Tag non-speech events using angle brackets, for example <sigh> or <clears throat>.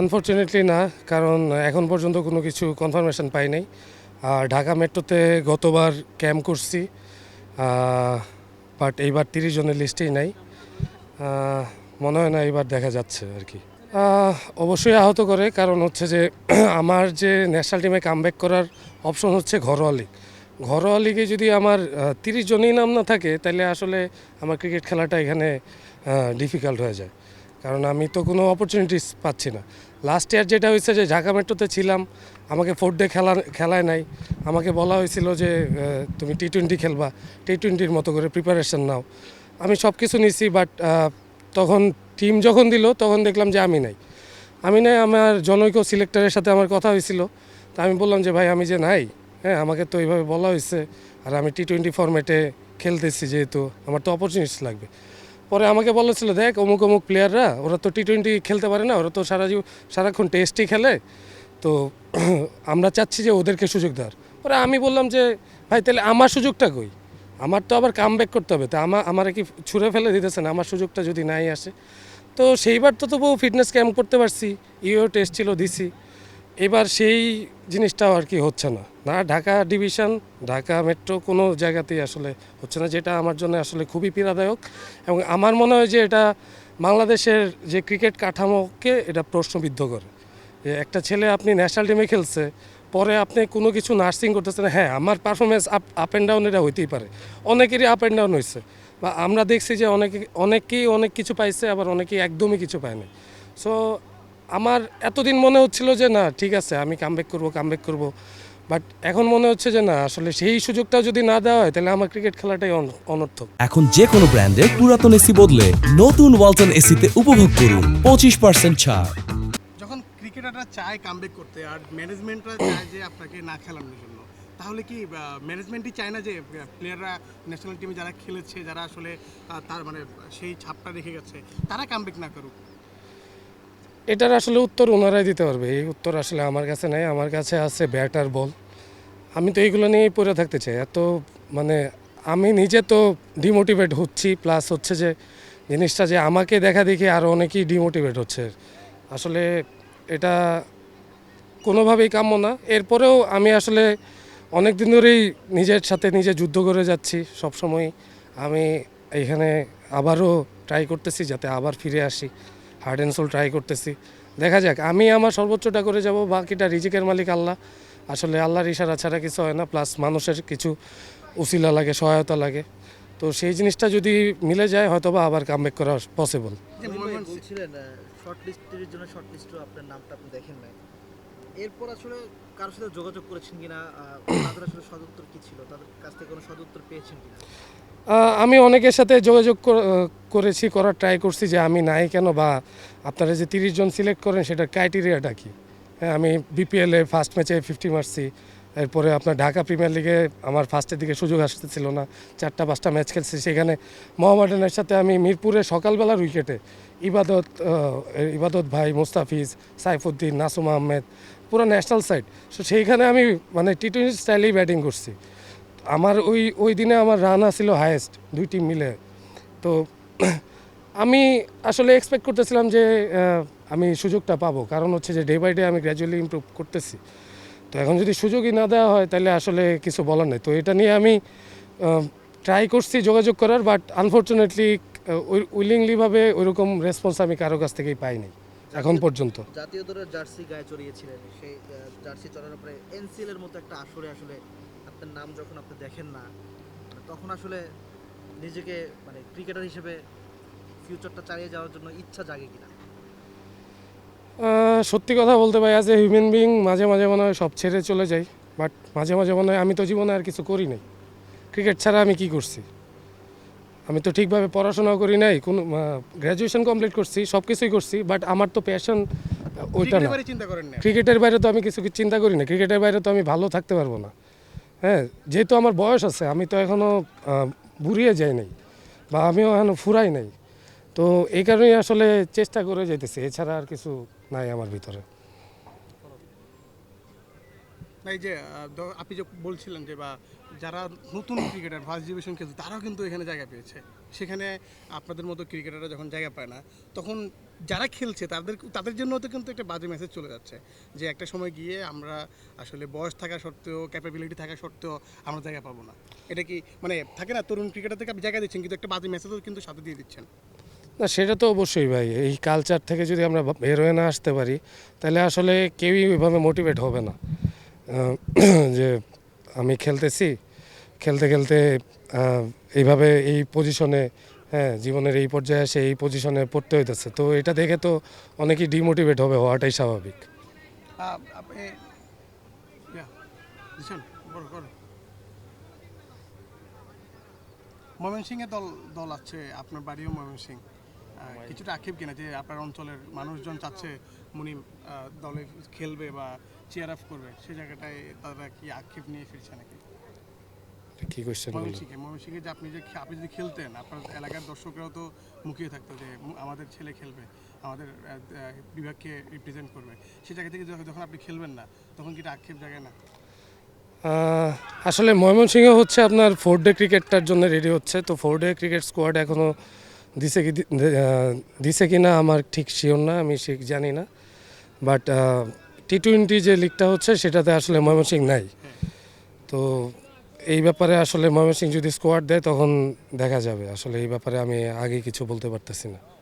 Unfortunately না, কারণ এখন পর্যন্ত কোনো কিছু কনফার্মেশন পাই নাই। আর ঢাকা মেট্রোতে গতবার ক্যাম্প করছি বাট এইবার তিরিশ জনের লিস্টেই নাই। মনে হয় না এইবার দেখা যাচ্ছে আর কি। অবশ্যই আহত করে, কারণ হচ্ছে যে <clears throat> আমার যে ন্যাশনাল টিমে কামব্যাক করার অপশন হচ্ছে ঘরোয়া লিগ ঘরোয়া লিগে যদি আমার তিরিশ জনই নাম না থাকে, তাহলে আসলে আমার ক্রিকেট খেলাটা এখানে ডিফিকাল্ট হয়ে যায়। কারণ আমি তো কোনো অপরচুনিটিস পাচ্ছি না। লাস্ট ইয়ার যেটা হয়েছে যে ঢাকা মেট্রোতে ছিলাম, আমাকে ফোর ডে খেলা খেলায় নাই। আমাকে বলা হয়েছিল যে তুমি টি টোয়েন্টি খেলবা টি টোয়েন্টির মতো করে প্রিপারেশন নাও। আমি সব কিছু নিছি বাট তখন টিম যখন দিল, তখন দেখলাম যে আমি নাই। আমি নাই, আমার জনৈক সিলেক্টরের সাথে আমার কথা হয়েছিল। তা আমি বললাম যে, ভাই, আমি যে নাই হ্যাঁ আমাকে তো এইভাবে বলা হয়েছে। আর আমি টি টোয়েন্টি ফর্মেটে খেলতেছি যেহেতু, আমার তো অপরচুনিটিস লাগবে। পরে আমাকে বলেছিল, দেখ, অমুক অমুক প্লেয়াররা ওরা তো টি টোয়েন্টি খেলতে পারে না, ওরা তো সারা সারাক্ষণ টেস্টই খেলে। তো <clears throat> আমরা চাচ্ছি যে ওদেরকে সুযোগ দেওয়ার। পরে আমি বললাম যে, ভাই, তাহলে আমার সুযোগটা কই? আমার তো আবার কাম ব্যাক করতে হবে। তা আমার আমার কি ছুঁড়ে ফেলে দিতেছে না, আমার সুযোগটা যদি নাই আসে। তো সেইবার তো তবু ফিটনেস ক্যাম্প করতে পারছি, ইও টেস্ট ছিল, দিছি। এবার সেই জিনিসটাও আর কি হচ্ছে না। না, ঢাকা ডিভিশন, ঢাকা মেট্রো কোনো জায়গাতেই আসলে হচ্ছে না, যেটা আমার জন্য আসলে খুবই পীড়াদায়ক। এবং আমার মনে হয় যে এটা বাংলাদেশের যে ক্রিকেট কাঠামোকে এটা প্রশ্নবিদ্ধ করে। যে একটা ছেলে আপনি ন্যাশনাল টিমে খেলছে, পরে আপনি কোনো কিছু নার্সিং করতেছেন হ্যাঁ আমার performance up up and down এটা হইতেই পারে। অনেকেরই আপ অ্যান্ড ডাউন হয়েছে বা আমরা দেখছি যে অনেকে, অনেকেই অনেক কিছু পাইছে, আবার অনেকেই একদমই কিছু পায়নি সো আমার এতদিন মনে হচ্ছিল যে না ঠিক আছে আমি কামব্যাক করব কামব্যাক করব। বাট এখন মনে হচ্ছে যে না আসলে সেই সুযোগটা যদি না দেওয়া হয় তাহলে আমার ক্রিকেট খেলাটাই অন- অনর্থক। এখন যে কোনো ব্র্যান্ডের পুরাতন এসি বদলে নতুন ওয়ালটন এসিতে উপভোগ করুন। পঁচিশ পার্সেন্ট ছাড়। যখন ক্রিকেটাররা চায় কামব্যাক করতে আর ম্যানেজমেন্টরা চায় যে আপনাকে না খেলানোর জন্য তাহলে কি ম্যানেজমেন্টই চায় না যে প্লেয়াররা ন্যাশনাল টিমে যারা খেলেছে যারা আসলে তার মানে সেই ছাপটা রেখে গেছে তারা কামব্যাক না করুক? এটার আসলে উত্তর ওনারাই দিতে পারবে। এই উত্তর আসলে আমার কাছে নাই, আমার কাছে আছে ব্যাট আর বল। আমি তো এইগুলো নিয়েই পড়ে থাকতে চাই। এত মানে আমি নিজে তো ডিমোটিভেট হচ্ছি প্লাস হচ্ছে যে জিনিসটা যে আমাকে দেখা দেখি আরও অনেকেই ডিমোটিভেট হচ্ছে। আসলে এটা কোনোভাবেই কাম্য না। এরপরেও আমি আসলে অনেক দিন ধরেই নিজের সাথে নিজে যুদ্ধ করে যাচ্ছি সবসময় আমি এখানে আবারও ট্রাই করতেছি যাতে আবার ফিরে আসি। হার্ড অ্যান্ড সোল ট্রাই করতেছি। দেখা যাক আমি আমার সর্বোচ্চটা করে যাব বাকিটা রিজিকের মালিক আল্লাহ। আসলে আল্লাহর ইশারা ছাড়া কিছু হয় না প্লাস মানুষের কিছু উসিলা লাগে সহায়তা লাগে। তো সেই জিনিসটা যদি মিলে যায় হয়তো বা আবার কামব্যাক করা পসিবল যে মহিন ভাই ময়মনসিংহ- বলছিলেন শর্ট লিস্টের জন্য শর্ট লিস্টও আপনার নামটা আপনি দেখেন নাই। এরপর আসলে কারোর সাথে যোগাযোগ করেছেন কিনা? তাদের আসলে সদুত্তর কি ছিল? তাদের কাছ থেকে কোনো সদুত্তর পেয়েছেন কিনা? আমি অনেকের সাথে যোগাযোগ করেছি, করার ট্রাই করছি যে আমি নাই কেন বা আপনারা যে তিরিশ জন সিলেক্ট করেন সেটা ক্রাইটেরিয়াটা কি? হ্যাঁ আমি বিপিএলে ফার্স্ট ম্যাচে ফিফটি মারছি এরপরে আপনার ঢাকা প্রিমিয়ার লিগে আমার ফার্স্টের দিকে সুযোগ আসতেছিল না। চারটা, পাঁচটা ম্যাচ খেলছি। সেখানে মোহামেডানের সাথে আমি মিরপুরে সকালবেলার উইকেটে ইবাদত ইবাদত ভাই মুস্তাফিজ, সাইফুদ্দিন, নাসুম আহমেদ পুরো ন্যাশনাল সাইড সো সেইখানে আমি মানে টি টোয়েন্টি স্টাইলেই ব্যাটিং করছি। আমার ওই ওই দিনে আমার রান ছিল হায়েস্ট দুই টিম মিলে। তো <clears throat> আমি আসলে এক্সপেক্ট করতেছিলাম যে আমি সুযোগটা পাবো। কারণ হচ্ছে যে ডে বাই ডে আমি গ্র্যাজুয়ালি ইমপ্রুভ করতেছি। তো এখন যদি সুযোগই না দেওয়া হয়, তাহলে আসলে কিছু বলার নেই। তো এটা নিয়ে আমি ট্রাই করছি যোগাযোগ করার বাট আনফর্চুনেটলি উইলিংলিভাবে ওইরকম রেসপন্স আমি কারও কাছ থেকেই পাইনি। এখন পর্যন্ত। জাতীয় দলের জার্সি গায়ে চড়িয়েছিলেন। সেই জার্সি চড়ানোর পরে এনসিএল এর মতো একটা আসরে আসলে আপনার নাম যখন আপনি দেখেন না তখন আসলে নিজেকে মানে ক্রিকেটার হিসেবে ফিউচারটা চালিয়ে যাওয়ার জন্য ইচ্ছা জাগে কিনা? সত্যি কথা বলতে পারি অ্যাজ এ হিউম্যান বিং মাঝে মাঝে মনে হয় সব ছেড়ে চলে যাই বাট মাঝে মাঝে মনে হয় আমি তো জীবনে আর কিছু করি নাই। ক্রিকেট ছাড়া আমি কি করছি? আমি তো ঠিকভাবে পড়াশোনা করি নাই কোনো গ্র্যাজুয়েশন কমপ্লিট করছি সব কিছুই করছি বাট আমার তো প্যাশন ওইটা না। ক্রিকেটের বাইরে চিন্তা করেন ক্রিকেটের বাইরে তো আমি কিছু চিন্তা করি না ক্রিকেটের বাইরে তো আমি ভালো থাকতে পারব না। হ্যাঁ যেহেতু আমার বয়স আছে আমি তো এখনও বুড়িয়ে যাই নাই বা আমিও এখনও ফুরাই নাই। তো এই কারণেই আসলে চেষ্টা করে যেতেছি এছাড়া আর কিছু নাই আমার ভিতরে। না যে আপনি যে বলছিলেন যে, বা যারা নতুন ক্রিকেটার ফার্স্ট ডিভিশন খেলছে, তারাও কিন্তু এখানে জায়গা পেয়েছে। সেখানে আপনাদের মতো ক্রিকেটাররা যখন জায়গা পায় না, তখন যারা খেলছে, তাদের তাদের জন্য তো কিন্তু একটা বাজে মেসেজ চলে যাচ্ছে। যে একটা সময় গিয়ে আমরা আসলে বয়স থাকা সত্ত্বেও ক্যাপাবিলিটি থাকা সত্ত্বেও আমরা জায়গা পাবো না। এটা কি মানে থাকে না, তরুণ ক্রিকেটার থেকে আপনি জায়গা দিচ্ছেন, কিন্তু একটা বাজে মেসেজও কিন্তু সাথে দিয়ে দিচ্ছেন। না, সেটা তো অবশ্যই ভাই। এই কালচার থেকে যদি আমরা বের হয়ে না আসতে পারি, তাহলে আসলে কেউই ওইভাবে মোটিভেট হবে না। <clears throat> যে আমি খেলতেছি খেলতে খেলতে এইভাবে এই পজিশনে হ্যাঁ জীবনের এই পর্যায়ে এসে এই পজিশনে পড়তে হইতেছে। তো এটা দেখে তো অনেকেই ডিমোটিভেট হবে হওয়াটাই স্বাভাবিক। ময়মনসিংহে দল দল আছে আপনার বাড়িও ময়মনসিং কিছুটা আক্ষেপ কিনা যে আপনার অঞ্চলের মানুষজন চাচ্ছে মুনিম দলে খেলবে বা চেয়ার আপ করবে। সেই জায়গাটায় তারা কি আক্ষেপ নিয়ে ফিরছে নাকি? কি বললেন? ময়মনসিংহে ময়মনসিংহে যে আপনি যে আপনি যদি খেলতেন আপনার এলাকার দর্শকরাও তো মুখিয়ে থাকতো যে আমাদের ছেলে খেলবে আমাদের বিভাগকে রিপ্রেজেন্ট করবে। সেই জায়গা থেকে যখন আপনি খেলবেন না তখন কি আক্ষেপ জায়গায় না? আসলে ময়মনসিংহ হচ্ছে আপনার ফোর ডে ক্রিকেটটার জন্য রেডি হচ্ছে। তো ফোর ডে ক্রিকেট স্কোয়াড এখনও দিছে কি দিছে কি না আমার ঠিক শিওর না আমি ঠিক জানি না। বাট টি টোয়েন্টি যে লিগটা হচ্ছে, সেটাতে আসলে ময়মনসিংহ নাই। তো এই ব্যাপারে আসলে ময়মনসিংহ যদি স্কোয়াড দেয়, তখন দেখা যাবে। আসলে এই ব্যাপারে আমি আগে কিছু বলতে পারতেছি না।